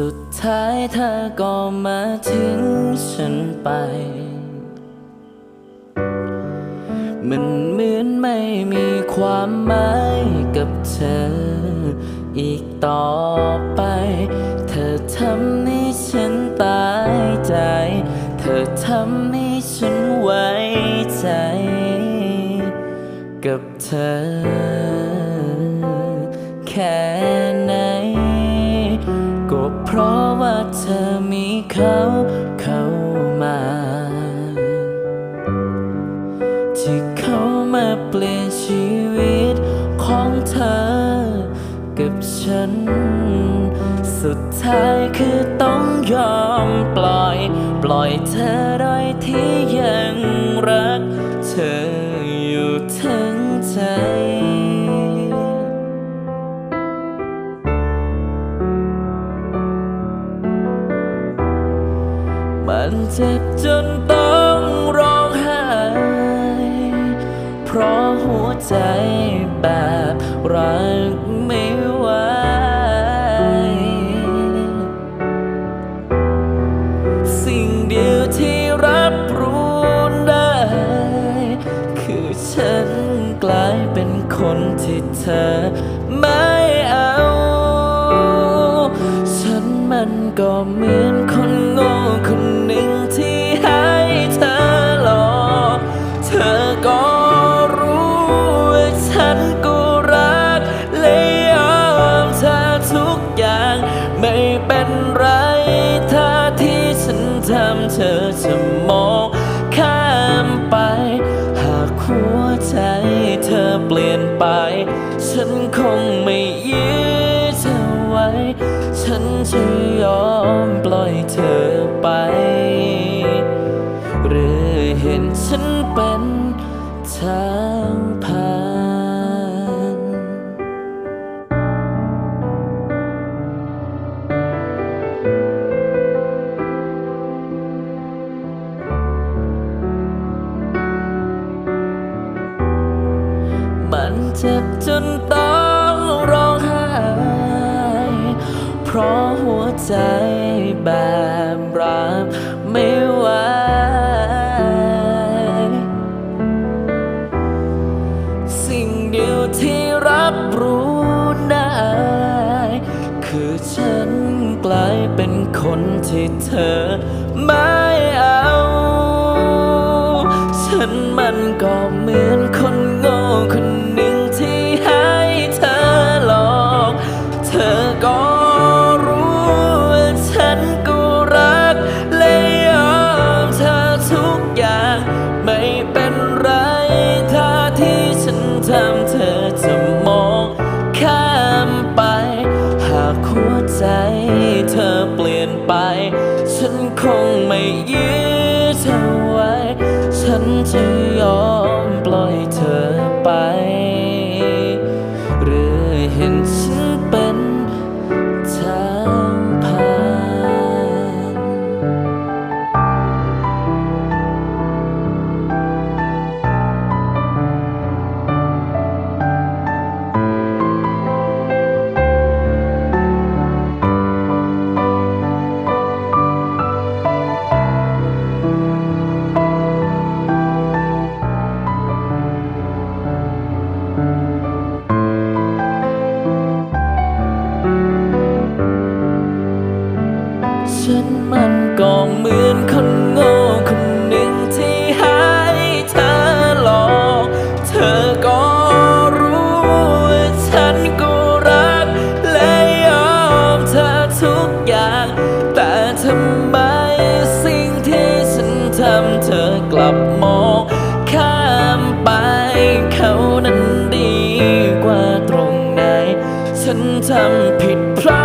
สุดท้ายเธอก็มาทิ้งฉันไป มันเหมือนไม่มีความหมายกับเธอ อีกต่อไป เธอทำให้ฉันตายใจ เธอทำให้ฉันไว้ใจ กับเธอ แค่ เขาเข้ามา ที่เขามาเปลี่ยนชีวิตของเธอ กับฉัน สุดท้ายคือต้องยอมปล่อย ปล่อยเธอโดยที่ยังรักเธอ มันเจ็บจนต้องร้องไห้ เพราะหัวใจแบบรักไม่ไหวสิ่งเดียวที่รับรู้ได้ คือฉันกลายเป็นคนที่เธอไม่เอา ฉันมันก็เหมือน นก็รักและยอมเธอทุกอย่าง ไม่เป็นไรถ้าที่ฉันทำเธอจะมองข้ามไป หากหัวใจเธอเปลี่ยนไป ฉันคงไม่ยื้อเธอไว้ ฉันจะยอมปล่อยเธอไป เจ็บจนต้องร้องไห้เพราะหัวใจแบบรับไม่ไหวสิ่งเดียวที่รับรู้ได้ คือฉันกลายเป็นคนที่เธอ งไม่ยื้อเธอไว้ ฉันจะยอมปล่อย ฉันทำผิดพลาด